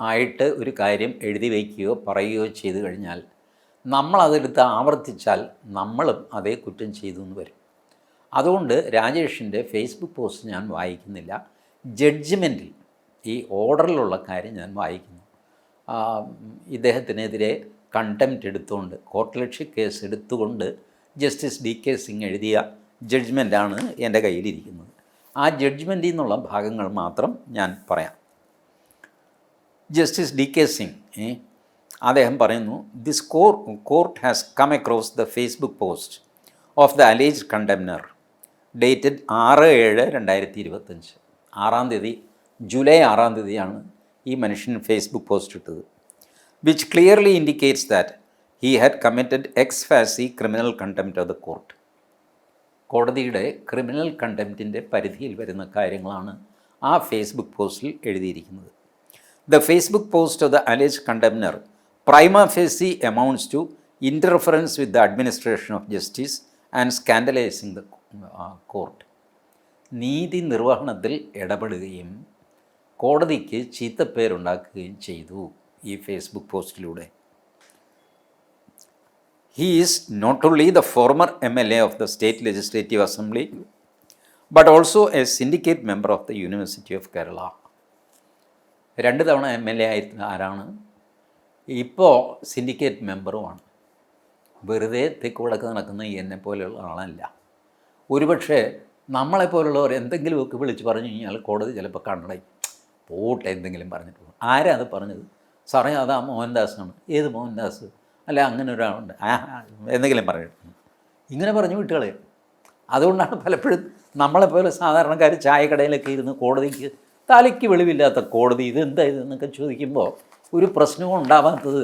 ആയിട്ട് ഒരു കാര്യം എഴുതി വയ്ക്കുകയോ പറയുകയോ ചെയ്തു കഴിഞ്ഞാൽ നമ്മളതെടുത്ത് ആവർത്തിച്ചാൽ നമ്മളും അതേ കുറ്റം ചെയ്തു എന്ന് വരും. അതുകൊണ്ട് രാജേഷിന്റെ ഫേസ്ബുക്ക് പോസ്റ്റ് ഞാൻ വായിക്കുന്നില്ല. ജഡ്ജ്മെന്റിൽ ഈ ഓർഡറിലുള്ള കാര്യം ഞാൻ വായിക്കുന്നു. ഇദ്ദേഹത്തിനെതിരെ കണ്ടംപ്റ്റ് എടുത്തുകൊണ്ട് കോർട്ടലക്ഷ്യ കേസ് എടുത്തുകൊണ്ട് ജസ്റ്റിസ് ഡി കെ സിംഗ് എഴുതിയ ജഡ്ജ്മെന്റാണ് എന്റെ കയ്യിലിരിക്കുന്നത്. ആ ജഡ്ജ്മെന്റിൽ നിന്നുള്ള ഭാഗങ്ങൾ മാത്രം ഞാൻ പറയാം. ജസ്റ്റിസ് ഡി കെ സിംഗ് അദ്ദേഹം പറയുന്നു this core court has come across the Facebook post of the alleged contemner dated ആറ് ഏഴ് രണ്ടായിരത്തി ഇരുപത്തഞ്ച് ആറാം തീയതി ജൂലൈ ആറാം തീയതിയാണ് ഈ മനുഷ്യൻ ഫേസ്ബുക്ക് പോസ്റ്റ് ഇട്ടത് which clearly indicates that he had committed ex facie criminal contempt of the court കോടതിയുടെ ക്രിമിനൽ കണ്ടംപ്റ്റിന്റെ പരിധിയിൽ വരുന്ന കാര്യങ്ങളാണ് ആ ഫേസ്ബുക്ക് പോസ്റ്റിൽ എഴുതിയിരിക്കുന്നത്. The Facebook post of the alleged contemner prima facie amounts to interference with the administration of justice and scandalising the court നീതി നിർവഹണത്തിൽ ഇടപെടുകയും കോടതിക്ക് ചീത്തപ്പേരുണ്ടാക്കുകയും ചെയ്തു ഈ Facebook പോസ്റ്റിലൂടെ. He's not only the former M L A of the state legislative assembly but also a syndicate member of the university of Kerala രണ്ട് തവണ M L A ആയിരുന്ന ആരാണ്? ഇപ്പോൾ സിൻഡിക്കേറ്റ് മെമ്പറുമാണ് വെറുതെ തെക്ക് വടക്ക് നടക്കുന്ന എന്നെ പോലെയുള്ള ആളല്ല. ഒരുപക്ഷെ നമ്മളെപ്പോലുള്ളവർ എന്തെങ്കിലുമൊക്കെ വിളിച്ച് പറഞ്ഞു കഴിഞ്ഞാൽ കോടതി ചിലപ്പോൾ കണ്ണടയും. പോട്ടെ എന്തെങ്കിലും പറഞ്ഞിട്ട് പോകും ആരാ അത് പറഞ്ഞത്? സാറേ അതാ മോഹൻദാസാണ് ഏത് മോഹൻദാസ്? അല്ല അങ്ങനെ ഒരാളുണ്ട്. എന്തെങ്കിലും പറയട്ടെ. ഇങ്ങനെ പറഞ്ഞു വിട്ടുകളയും അതുകൊണ്ടാണ് പലപ്പോഴും നമ്മളെപ്പോലെ സാധാരണക്കാർ ചായക്കടയിലൊക്കെ ഇരുന്ന് കോടതിക്ക് തലയ്ക്ക് വെളിവില്ലാത്ത കോടതി ഇതെന്താ ഇതെന്നൊക്കെ ചോദിക്കുമ്പോൾ ഒരു പ്രശ്നവും ഉണ്ടാവാത്തത്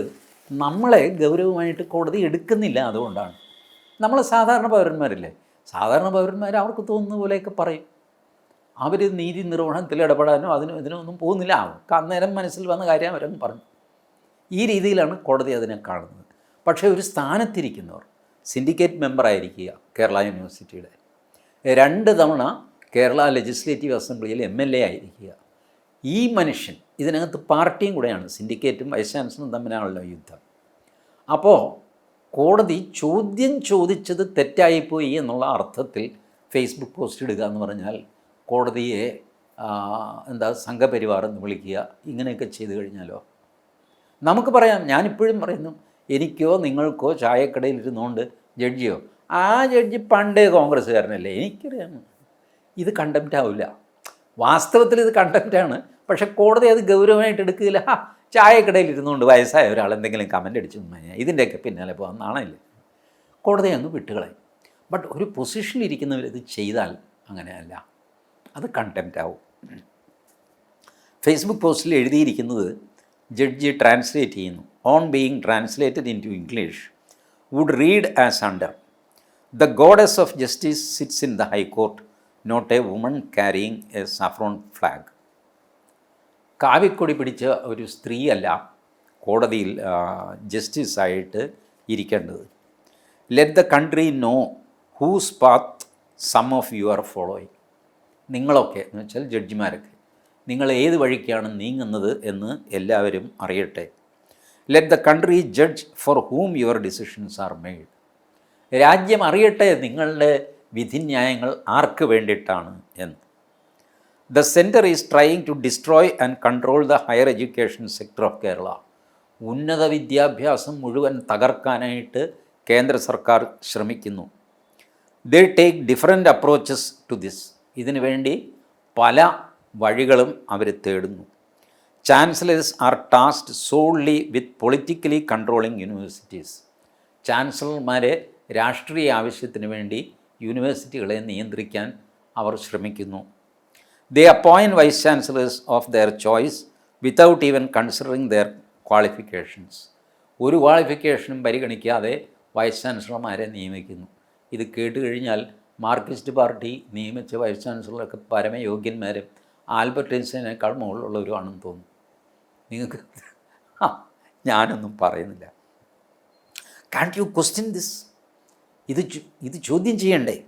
നമ്മളെ ഗൗരവമായിട്ട് കോടതി എടുക്കുന്നില്ല അതുകൊണ്ടാണ്. നമ്മൾ സാധാരണ പൗരന്മാരില്ലേ? സാധാരണ പൗരന്മാർ അവർക്ക് തോന്നുന്ന പോലെയൊക്കെ പറയും. അവർ നീതി നിർവഹണത്തിൽ ഇടപെടാനോ അതിനോ ഇതിനോ ഒന്നും പോകുന്നില്ല. അവർക്ക് അന്നേരം മനസ്സിൽ വന്ന കാര്യം അവരങ്ങ് പറഞ്ഞു. ഈ രീതിയിലാണ് കോടതി അതിനെ കാണുന്നത്. പക്ഷേ ഒരു സ്ഥാനത്തിരിക്കുന്നവർ സിൻഡിക്കേറ്റ് മെമ്പറായിരിക്കുക കേരള യൂണിവേഴ്സിറ്റിയുടെ. രണ്ട് തവണ കേരള ലെജിസ്ലേറ്റീവ് അസംബ്ലിയിൽ എം എൽ എ ആയിരിക്കുക. ഈ മനുഷ്യൻ ഇതിനകത്ത് പാർട്ടിയും കൂടെയാണ് സിൻഡിക്കേറ്റും വൈസ് ചാൻസലറും തമ്മിലാണല്ലോ യുദ്ധം. അപ്പോൾ കോടതി ചോദ്യം ചോദിച്ചത് തെറ്റായിപ്പോയി എന്നുള്ള അർത്ഥത്തിൽ ഫേസ്ബുക്ക് പോസ്റ്റ് ഇടുക എന്ന് പറഞ്ഞാൽ കോടതിയെ എന്താ സംഘപരിവാർ എന്ന് വിളിക്കുക ഇങ്ങനെയൊക്കെ ചെയ്തു കഴിഞ്ഞാലോ? നമുക്ക് പറയാം ഞാനിപ്പോഴും പറയുന്നു എനിക്കോ നിങ്ങൾക്കോ ചായക്കടയിൽ ഇരുന്നുകൊണ്ട് ജഡ്ജിയോ ആ ജഡ്ജി പണ്ടേ കോൺഗ്രസ്സുകാരനല്ലേ എനിക്കറിയാം. ഇത് കണ്ടംപ്റ്റ് ആവില്ല വാസ്തവത്തിൽ ഇത് കണ്ടംപ്റ്റാണ് പക്ഷേ കോടതി അത് ഗൗരവമായിട്ട് എടുക്കില്ല ആ ചായക്കടയിൽ ഇരുന്നുകൊണ്ട് വയസ്സായ ഒരാൾ എന്തെങ്കിലും കമന്റ് അടിച്ചു കഴിഞ്ഞാൽ ഇതിന്റെയൊക്കെ പിന്നാലെ പോകാൻ നാണയില്ലേ കോടതി അങ്ങ് വിട്ടുകളയും. ബട്ട് ഒരു ഇത് ചെയ്താൽ അങ്ങനെയല്ല. അത് കണ്ടംപ്റ്റ് ആവും. ഫേസ്ബുക്ക് പോസ്റ്റിൽ എഴുതിയിരിക്കുന്നത് ജഡ്ജി ട്രാൻസ്ലേറ്റ് ചെയ്യുന്നു. On being translated into English would read as under the goddess of justice sits in the high court not a woman carrying a saffron flag കാവിക്കൊടി പിടിച്ച ഒരു സ്ത്രീയല്ല കോടതിയിൽ ജസ്റ്റിസായിട്ട് ഇരിക്കേണ്ടത്. Let the country know whose path some of you are following നിങ്ങളൊക്കെ എന്ന് വെച്ചാൽ ജഡ്ജിമാരൊക്കെ. നിങ്ങൾ ഏത് വഴിക്കാണ് നീങ്ങുന്നത് എന്ന് എല്ലാവരും അറിയട്ടെ. Let the country judge for whom your decisions are made രാജ്യം അറിയട്ടെ നിങ്ങളുടെ വിധിന്യായങ്ങൾ ആർക്ക് വേണ്ടിയിട്ടാണ് എന്ന്. The centre is trying to destroy and control the higher education sector of Kerala ഉന്നത വിദ്യാഭ്യാസം മുഴുവൻ തകർക്കാനായിട്ട് കേന്ദ്ര സർക്കാർ ശ്രമിക്കുന്നു. They take different approaches to this ഇതിനു വേണ്ടി പല വഴികളും അവർ തേടുന്നു. Chancellors are tasked solely with politically controlling universities ചാൻസലർമാരെ രാഷ്ട്രീയ ആവശ്യത്തിന് വേണ്ടി യൂണിവേഴ്സിറ്റികളെ നിയന്ത്രിക്കാൻ അവർ ശ്രമിക്കുന്നു. They appoint vice chancellors of their choice without even considering their qualifications ഒരു ക്വാളിഫിക്കേഷനും പരിഗണിക്കാതെ വൈസ് ചാൻസലർമാരെ നിയമിക്കുന്നു. ഇത് കേട്ട് കഴിഞ്ഞാൽ മാർക്സിസ്റ്റ് പാർട്ടി നിയമിച്ച വൈസ് ചാൻസലറൊക്കെ പരമയോഗ്യന്മാരും ആൽബർട്ട് ഐൻസ്റ്റൈനേക്കാൾ മുകളിലുള്ളവരുമാണെന്ന് തോന്നുന്നു. നിങ്ങൾക്ക് ഞാനൊന്നും പറയുന്നില്ല. കാൺ യു ക്വസ്റ്റ്യൻ ദിസ് ഇത് ഇത് ചോദ്യം ചെയ്യണ്ടേ?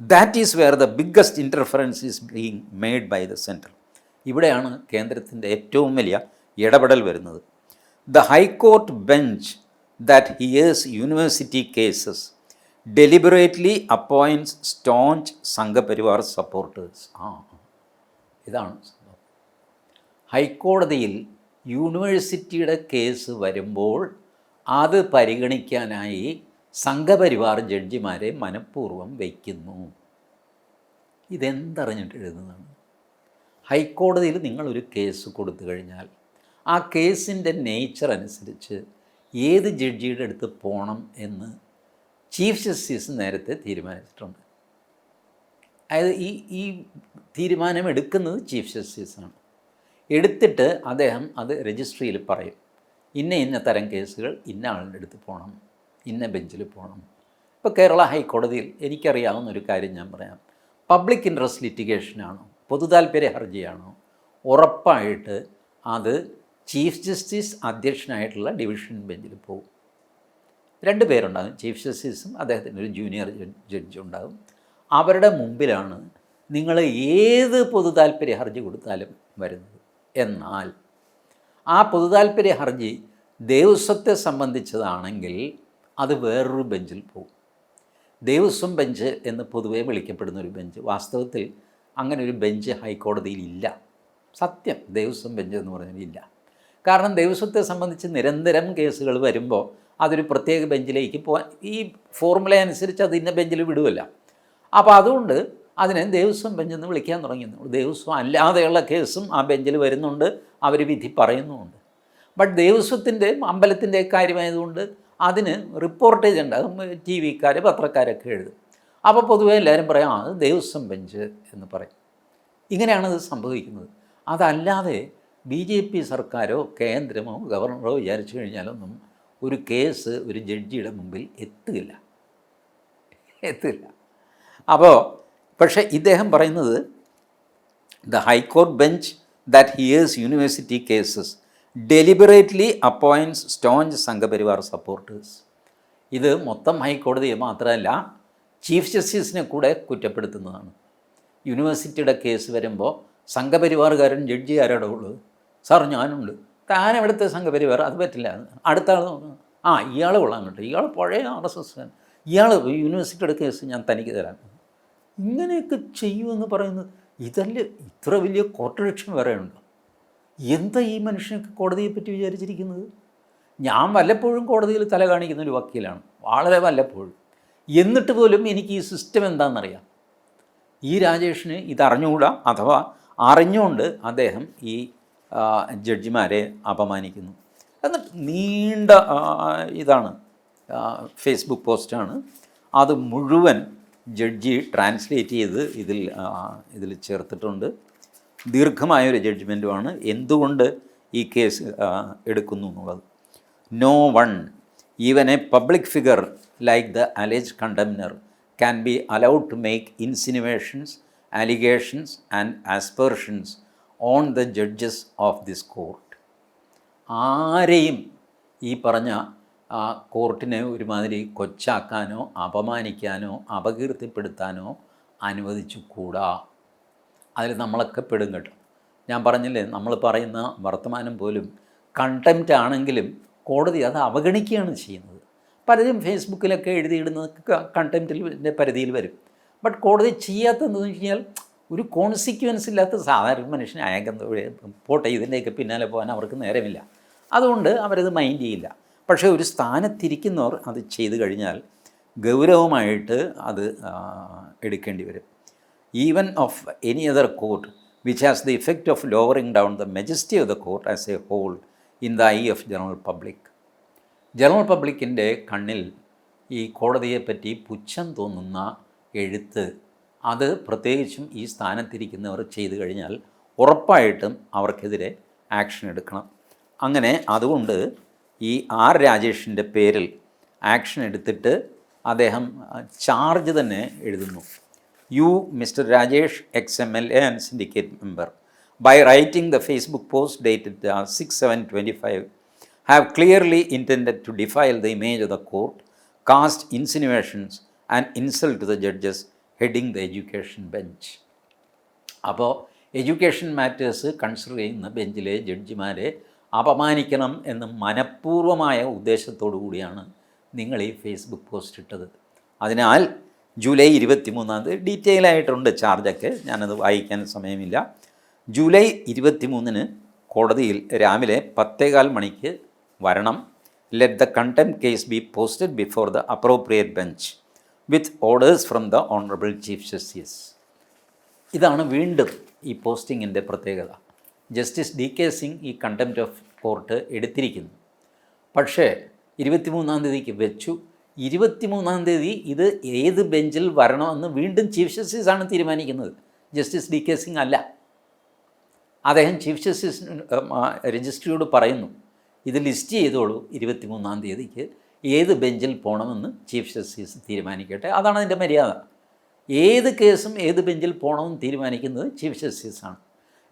That is where the biggest interference is being made by the central ഇവിടെയാണ് കേന്ദ്രത്തിന്റെ ഏറ്റവും വലിയ ഇടപെടൽ വരുന്നത്. The high court bench that hears university cases deliberately appoints staunch Sangh Parivar supporters. ആ ഇതാണ് സംഭവം. ഹൈക്കോടതിയിൽ യൂണിവേഴ്സിറ്റിയുടെ കേസ് വരുമ്പോൾ അത് പരിഗണിക്കാനായി സംഘപരിവാർ ജഡ്ജിമാരെ മനഃപൂർവം വയ്ക്കുന്നു. ഇതെന്തറിഞ്ഞിട്ട് എഴുതുന്നതാണ്? ഹൈക്കോടതിയിൽ നിങ്ങളൊരു കേസ് കൊടുത്തു കഴിഞ്ഞാൽ ആ കേസിന്റെ നേച്ചർ അനുസരിച്ച് ഏത് ജഡ്ജിയുടെ അടുത്ത് പോകണം എന്ന് ചീഫ് ജസ്റ്റിസ് നേരത്തെ തീരുമാനിച്ചിട്ടുണ്ട്. അതായത് ഈ ഈ തീരുമാനം എടുക്കുന്നത് ചീഫ് ജസ്റ്റിസാണ്. എടുത്തിട്ട് അദ്ദേഹം അത് രജിസ്ട്രിയിൽ പറയും. ഇന്ന ഇന്ന തരം കേസുകൾ ഇന്ന ആളുടെ അടുത്ത് പോകണം ഇന്ന ബെഞ്ചിൽ പോകണം. ഇപ്പോൾ കേരള ഹൈക്കോടതിയിൽ എനിക്കറിയാവുന്ന ഒരു കാര്യം ഞാൻ പറയാം. പബ്ലിക് ഇൻട്രസ്റ്റ് ലിറ്റിഗേഷനാണോ പൊതുതാൽപര്യ ഹർജിയാണോ ഉറപ്പായിട്ട് അത് ചീഫ് ജസ്റ്റിസ് അധ്യക്ഷനായിട്ടുള്ള ഡിവിഷൻ ബെഞ്ചിൽ പോകും. രണ്ട് പേരുണ്ടാകും. ചീഫ് ജസ്റ്റിസും അദ്ദേഹത്തിന്റെ ഒരു ജൂനിയർ ജഡ്ജ് ഉണ്ടാകും. അവരുടെ മുമ്പിലാണ് നിങ്ങൾ ഏത് പൊതു താല്പര്യ ഹർജി കൊടുത്താലും വരുന്നത്. എന്നാൽ ആ പൊതു താല്പര്യ ഹർജി ദേവസ്വത്തെ സംബന്ധിച്ചതാണെങ്കിൽ അത് വേറൊരു ബെഞ്ചിൽ പോകും. ദേവസ്വം ബെഞ്ച് എന്ന് പൊതുവേ വിളിക്കപ്പെടുന്ന ഒരു ബെഞ്ച് വാസ്തവത്തിൽ അങ്ങനെ ഒരു ബെഞ്ച് ഹൈക്കോടതിയിൽ ഇല്ല. സത്യം ദേവസ്വം ബെഞ്ച് എന്ന് പറഞ്ഞാൽ ഇല്ല. കാരണം ദേവസ്വത്തെ സംബന്ധിച്ച് നിരന്തരം കേസുകൾ വരുമ്പോൾ അതൊരു പ്രത്യേക ബെഞ്ചിലേക്ക് പോകാൻ ഈ ഫോർമുല അനുസരിച്ച് അത് ഇന്ന ബെഞ്ചിൽ വിടുമല്ല അപ്പോൾ അതുകൊണ്ട് അതിനെ ദേവസ്വം ബെഞ്ചെന്ന് വിളിക്കാൻ തുടങ്ങിയെന്നുള്ളൂ ദേവസ്വം അല്ലാതെയുള്ള കേസും ആ ബെഞ്ചിൽ വരുന്നുണ്ട് അവർ വിധി പറയുന്നുമുണ്ട്. ബട്ട് ദേവസ്വത്തിന്റെ അമ്പലത്തിന്റെ കാര്യമായതുകൊണ്ട് അതിന് റിപ്പോർട്ടേജ് ഉണ്ട് അത് ടി വിക്കാർ പത്രക്കാരൊക്കെ എഴുതും. അപ്പോൾ പൊതുവേ എല്ലാവരും പറയാം അത് ദേവസ്വം ബെഞ്ച് എന്ന് പറയും. ഇങ്ങനെയാണ് ഇത് സംഭവിക്കുന്നത്. അതല്ലാതെ ബി ജെ പി സർക്കാരോ കേന്ദ്രമോ ഗവർണറോ വിചാരിച്ചു കഴിഞ്ഞാലൊന്നും ഒരു കേസ് ഒരു ജഡ്ജിയുടെ മുമ്പിൽ എത്തില്ല എത്തില്ല അപ്പോൾ പക്ഷേ ഇദ്ദേഹം പറയുന്നത് the high court bench that hears university cases deliberately appoints staunch Sangh Parivar supporters ഇത് മൊത്തം ഹൈക്കോടതിയെ മാത്രമല്ല ചീഫ് ജസ്റ്റിസിനെ കൂടെ കുറ്റപ്പെടുത്തുന്നതാണ്. യൂണിവേഴ്സിറ്റിയുടെ കേസ് വരുമ്പോൾ സംഘപരിവാറുകാരൻ ജഡ്ജി ആരാടെ സാർ ഞാനുണ്ട്. താൻ എവിടുത്തെ സംഘപരിവാർ? അത് പറ്റില്ല. അടുത്ത ആൾ. ആ ഇയാൾ കൊള്ളാൻ കേട്ടോ ഇയാൾ പഴയ ആർ എസ് എസ് ഇയാൾ യൂണിവേഴ്സിറ്റിയുടെ കേസ് ഞാൻ തനിക്ക് തരാം. ഇങ്ങനെയൊക്കെ ചെയ്യുമെന്ന് പറയുന്നത് ഇതല്ല ഇത്ര വലിയ കോർട്ടലക്ഷം വേറെ ഉണ്ടോ. എന്താ ഈ മനുഷ്യനൊക്കെ കോടതിയെ പറ്റി വിചാരിച്ചിരിക്കുന്നത്? ഞാൻ വല്ലപ്പോഴും കോടതിയിൽ തല കാണിക്കുന്ന ഒരു വക്കീലാണ്. വളരെ വല്ലപ്പോഴും. എന്നിട്ട് പോലും എനിക്ക് ഈ സിസ്റ്റം എന്താണെന്നറിയാം. ഈ രാജേഷിന് ഇതറിഞ്ഞുകൂടാ? അഥവാ അറിഞ്ഞുകൊണ്ട് അദ്ദേഹം ഈ ജഡ്ജിമാരെ അപമാനിക്കുന്നു. എന്നിട്ട് നീണ്ട ഇതാണ് ഫേസ്ബുക്ക് പോസ്റ്റാണ്. അത് മുഴുവൻ ജഡ്ജി ട്രാൻസ്ലേറ്റ് ചെയ്ത് ഇതിൽ ഇതിൽ ചേർത്തിട്ടുണ്ട്. ദീർഘമായൊരു ജഡ്ജ്മെന്റുമാണ് എന്തുകൊണ്ട് ഈ കേസ് എടുക്കുന്നു എന്നുള്ളത്. No one even a public figure like the alleged contemner can be allowed to make insinuations allegations and aspersions on the judges of this court ആരെയും ഈ പറഞ്ഞ ആ കോർട്ടിനെ ഒരുമാതിരി കൊച്ചാക്കാനോ അപമാനിക്കാനോ അപകീർത്തിപ്പെടുത്താനോ അനുവദിച്ചു കൂടാ അതിൽ നമ്മളൊക്കെ പെടും കേട്ടോ. ഞാൻ പറഞ്ഞില്ലേ നമ്മൾ പറയുന്ന വർത്തമാനം പോലും കണ്ടംറ്റ് ആണെങ്കിലും കോടതി അത് അവഗണിക്കുകയാണ് ചെയ്യുന്നത്. പലരും ഫേസ്ബുക്കിലൊക്കെ എഴുതിയിടുന്നത് കണ്ടംറ്റിന്റെ പരിധിയിൽ വരും. ബട്ട് കോടതി ചെയ്യാത്തതെന്ന് വെച്ച് കഴിഞ്ഞാൽ ഒരു കോൺസിക്വൻസ് ഇല്ലാത്ത സാധാരണ മനുഷ്യനെ അയക്കുന്ന പോട്ടെ ഇതിന്റെയൊക്കെ പിന്നാലെ പോകാൻ അവർക്ക് നേരമില്ല. അതുകൊണ്ട് അവരത് മൈൻഡ് ചെയ്യില്ല. പക്ഷേ ഒരു സ്ഥാനത്തിരിക്കുന്നവർ അത് ചെയ്തു കഴിഞ്ഞാൽ ഗൗരവമായിട്ട് അത് എടുക്കേണ്ടി വരും. Even of any other court which has the effect of lowering down the majesty of the court as a whole in the eye of general public general പബ്ലിക്കിന്റെ കണ്ണിൽ ഈ കോടതിയെപ്പറ്റി പുച്ഛം തോന്നുന്ന എഴുത്ത് അത് പ്രത്യേകിച്ചും ഈ സ്ഥാനത്തിരിക്കുന്നവർ ചെയ്തു കഴിഞ്ഞാൽ ഉറപ്പായിട്ടും അവർക്കെതിരെ ആക്ഷൻ എടുക്കണം. അങ്ങനെ അതുകൊണ്ട് ഈ ആർ രാജേഷിന്റെ പേരിൽ ആക്ഷൻ എടുത്തിട്ട് അദ്ദേഹം ചാർജ് തന്നെ എഴുതുന്നു. You mister Rajesh ex M L A and syndicate member by writing the Facebook post dated uh, 6 7 25 have clearly intended to defile the image of the court, cast insinuations and insult to the judges heading the education bench. അപ്പോൾ education matters consider ചെയ്യുന്ന ബെഞ്ചിലെ ജഡ്ജിമാരെ അപമാനിക്കണം എന്ന് മനഃപൂർവമായ ഉദ്ദേശത്തോടു കൂടിയാണ് നിങ്ങൾ ഈ Facebook post ഇട്ടത്. അതിനാൽ ജൂലൈ ഇരുപത്തി മൂന്നാം തീയതി ഡീറ്റെയിൽ ആയിട്ടുണ്ട് ചാർജൊക്കെ ഞാനത് വായിക്കാൻ സമയമില്ല. ജൂലൈ ഇരുപത്തി മൂന്നിന് കോടതിയിൽ രാവിലെ പത്തേകാൽ മണിക്ക് വരണം. Let the contempt case be posted before the appropriate bench with orders from the honourable chief justice ഇതാണ് വീണ്ടും ഈ പോസ്റ്റിങ്ങിന്റെ പ്രത്യേകത. ജസ്റ്റിസ് ഡി കെ സിംഗ് ഈ കണ്ടംപ്റ്റ് ഓഫ് കോർട്ട് എടുത്തിരിക്കുന്നു. പക്ഷേ ഇരുപത്തിമൂന്നാം തീയതിക്ക് വെച്ചു. ഇരുപത്തിമൂന്നാം തീയതി ഇത് ഏത് ബെഞ്ചിൽ വരണമെന്ന് വീണ്ടും ചീഫ് ജസ്റ്റിസ് ആണ് തീരുമാനിക്കുന്നത്. ജസ്റ്റിസ് ഡി കെ സിംഗ് അല്ല. അദ്ദേഹം ചീഫ് ജസ്റ്റിസ് രജിസ്ട്രിയോട് പറയുന്നു. ഇത് ലിസ്റ്റ് ചെയ്തോളൂ ഇരുപത്തിമൂന്നാം തീയതിക്ക്. ഏത് ബെഞ്ചിൽ പോകണമെന്ന് ചീഫ് ജസ്റ്റിസ് തീരുമാനിക്കട്ടെ? അതാണ് അതിന്റെ മര്യാദ. ഏത് കേസും ഏത് ബെഞ്ചിൽ പോകണമെന്ന് തീരുമാനിക്കുന്നത് ചീഫ് ജസ്റ്റിസാണ്.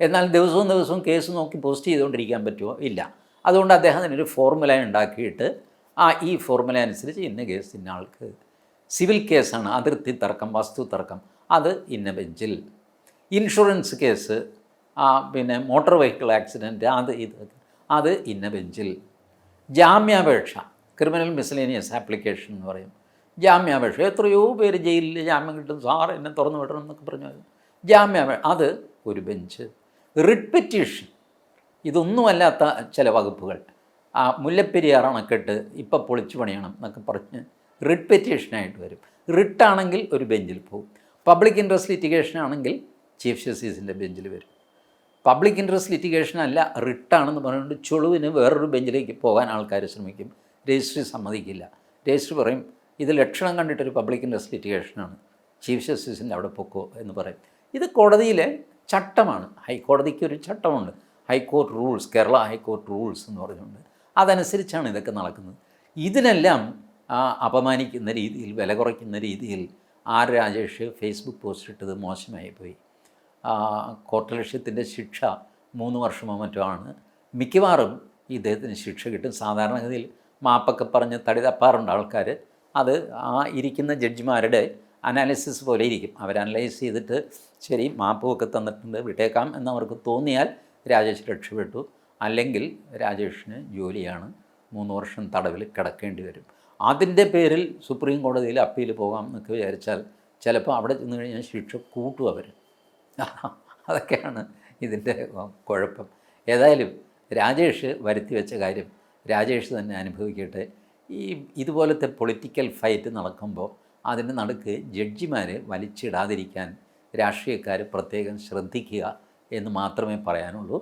എന്നാൽ ദിവസവും ദിവസവും കേസ് നോക്കി പോസ്റ്റ് ചെയ്തുകൊണ്ടിരിക്കാൻ പറ്റുമോ? ഇല്ല. അതുകൊണ്ട് അദ്ദേഹം അതിനൊരു ഫോർമുല ഉണ്ടാക്കിയിട്ട് ആ ഈ ഫോർമുല അനുസരിച്ച് ഇന്ന കേസ് ഇന്ന ആൾക്ക്. സിവിൽ കേസാണ്. അതിർത്തി തർക്കം വസ്തു തർക്കം. അത് ഇന്ന ബെഞ്ചിൽ. ഇൻഷുറൻസ് കേസ് പിന്നെ മോട്ടോർ വെഹിക്കിൾ ആക്സിഡന്റ് അത് ഇത് അത് ഇന്ന ബെഞ്ചിൽ. ജാമ്യാപേക്ഷ. ക്രിമിനൽ മിസ്ലേനിയസ് ആപ്ലിക്കേഷൻ എന്ന് പറയും. ജാമ്യാപേക്ഷ. എത്രയോ പേര് ജയിലിൽ ജാമ്യം കിട്ടും സാർ എന്നെ തുറന്നു വിടണം എന്നൊക്കെ പറഞ്ഞു. ജാമ്യാപേക്ഷ അത് ഒരു ബെഞ്ച്. റിട്ട് പെറ്റീഷൻ ഇതൊന്നുമല്ലാത്ത ചില വകുപ്പുകൾ. ആ മുല്ലപ്പെരിയാർ അണക്കെട്ട് ഇപ്പം പൊളിച്ചു പണിയണം എന്നൊക്കെ പറഞ്ഞ് റിട്ട് പെറ്റീഷനായിട്ട് വരും. റിട്ടാണെങ്കിൽ ഒരു ബെഞ്ചിൽ പോകും പബ്ലിക് ഇൻട്രസ്റ്റ് ലിറ്റിഗേഷൻ ആണെങ്കിൽ ചീഫ് ജസ്റ്റിസിന്റെ ബെഞ്ചിൽ വരും. പബ്ലിക് ഇൻട്രസ്റ്റ് ലിറ്റിഗേഷൻ അല്ല റിട്ടാണെന്ന് പറഞ്ഞുകൊണ്ട് ചുളുവിന് വേറൊരു ബെഞ്ചിലേക്ക് പോകാൻ ആൾക്കാർ ശ്രമിക്കും. രജിസ്ട്രി സമ്മതിക്കില്ല. രജിസ്ട്രി പറയും ഇത് ലക്ഷണം കണ്ടിട്ടൊരു പബ്ലിക് ഇൻട്രസ്റ്റ് ലിറ്റിഗേഷനാണ് ചീഫ് ജസ്റ്റിസിന്റെ അവിടെ പൊക്കോ എന്ന് പറയും. ഇത് കോടതിയിലെ ചട്ടമാണ്. ഹൈക്കോടതിക്ക് ഒരു ചട്ടമുണ്ട്. High court rules Kerala high court rules എന്ന് പറഞ്ഞുകൊണ്ട് അതനുസരിച്ചാണ് ഇതൊക്കെ നടക്കുന്നത്. ഇതിനെല്ലാം അപമാനിക്കുന്ന രീതിയിൽ വില കുറയ്ക്കുന്ന രീതിയിൽ ആർ രാജേഷ് ഫേസ്ബുക്ക് പോസ്റ്റ് ഇട്ടത് മോശമായി പോയി. ആ, കോർട്ടലക്ഷ്യത്തിന്റെ ശിക്ഷ മൂന്ന് വർഷമോ മറ്റോ ആണ്. മിക്കവാറും ഇദ്ദേഹത്തിന് ശിക്ഷ കിട്ടും. സാധാരണഗതിയിൽ മാപ്പൊക്കെ പറഞ്ഞ് തടി തപ്പാറുണ്ട് ആൾക്കാർ അത് ആ ഇരിക്കുന്ന ജഡ്ജിമാരുടെ അനാലിസിസ് പോലെ ഇരിക്കും. അവർ അനലൈസ് ചെയ്തിട്ട് ശരി മാപ്പുമൊക്കെ തന്നിട്ടുണ്ട് വിട്ടേക്കാം എന്നവർക്ക് തോന്നിയാൽ രാജേഷ് രക്ഷപ്പെട്ടു. അല്ലെങ്കിൽ രാജേഷിന് ജോലിയാണ്. മൂന്ന് വർഷം തടവിൽ കിടക്കേണ്ടി വരും. അതിന്റെ പേരിൽ സുപ്രീം കോടതിയിൽ അപ്പീൽ പോകാം എന്നൊക്കെ വിചാരിച്ചാൽ ചിലപ്പോൾ അവിടെ ചെന്ന് കഴിഞ്ഞാൽ ശിക്ഷ കൂട്ടും അവർ അതൊക്കെയാണ് ഇതിന്റെ കുഴപ്പം. ഏതായാലും രാജേഷ് വരുത്തി വെച്ച കാര്യം രാജേഷ് തന്നെ അനുഭവിക്കട്ടെ. ഈ ഇതുപോലത്തെ പൊളിറ്റിക്കൽ ഫൈറ്റ് നടക്കുമ്പോൾ അതിന് നടുക്ക് ജഡ്ജിമാരെ വലിച്ചിടാതിരിക്കാൻ രാഷ്ട്രീയക്കാർ പ്രത്യേകം ശ്രദ്ധിക്കുക എന്ന് മാത്രമേ പറയാനുള്ളൂ.